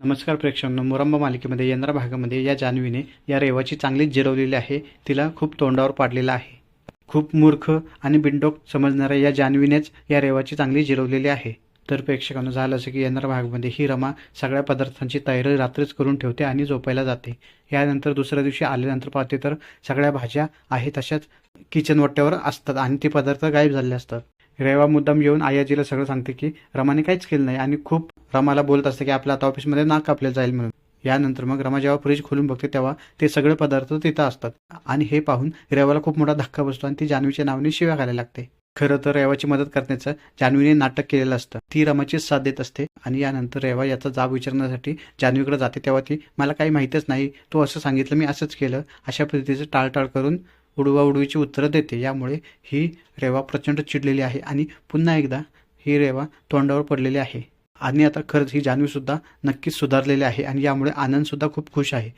नमस्कार प्रेक्षकांनो मुरंबा मालिकेमध्ये यंत्रा भागामध्ये या जान्हवीने या रेवाची चांगलीच जिरवलेली आहे तिला खूप तोंडावर पाडलेलं आहे. खूप मूर्ख आणि बिंडोक समजणाऱ्या या जान्हवीनेच या रेवाची चांगली जिरवलेली आहे. तर प्रेक्षकांनो झालं असं की यंत्रा भागामध्ये ही रमा सगळ्या पदार्थांची तयारी रात्रीच करून ठेवते आणि झोपायला जाते. यानंतर दुसऱ्या दिवशी आल्यानंतर पाहते तर सगळ्या भाज्या आहेत तशाच किचन वट्ट्यावर असतात आणि ते पदार्थ गायब झाले असतात. रेवा मुद्दाम येऊन आयाजीला सगळं सांगते की रमाने काहीच केलं नाही आणि खूप रमाला बोलत असते की आपल्या आता ऑफिसमध्ये नाक कापलं जाईल म्हणून. यानंतर मग रमा जेव्हा फ्रीज खोलून बघते तेव्हा ते सगळे पदार्थ तिथं असतात. आणि हे पाहून रेवाला खूप मोठा धक्का बसतो आणि ती जान्हवीच्या नावाने शिव्या घालायला लागते. खरं तर रेवाची मदत करण्याचं जान्हवीने नाटक केलेलं असतं. ती रमाची साथ देत असते आणि यानंतर रेवा याचा जाब विचारण्यासाठी जान्हवीकडे जाते. तेव्हा ती मला काही माहीतच नाही. तू असं सांगितलं मी असंच केलं. अशा पद्धतीचं टाळटाळ करून उडवाउडवीची उत्तरं देते. यामुळे ही रेवा प्रचंड चिडलेली आहे आणि पुन्हा एकदा ही रेवा तोंडावर पडलेली आहे. आणि आता खरंच ही जान्हवीसुद्धा नक्कीच सुधारलेली आहे आणि यामुळे आनंदसुद्धा खूप खुश आहे.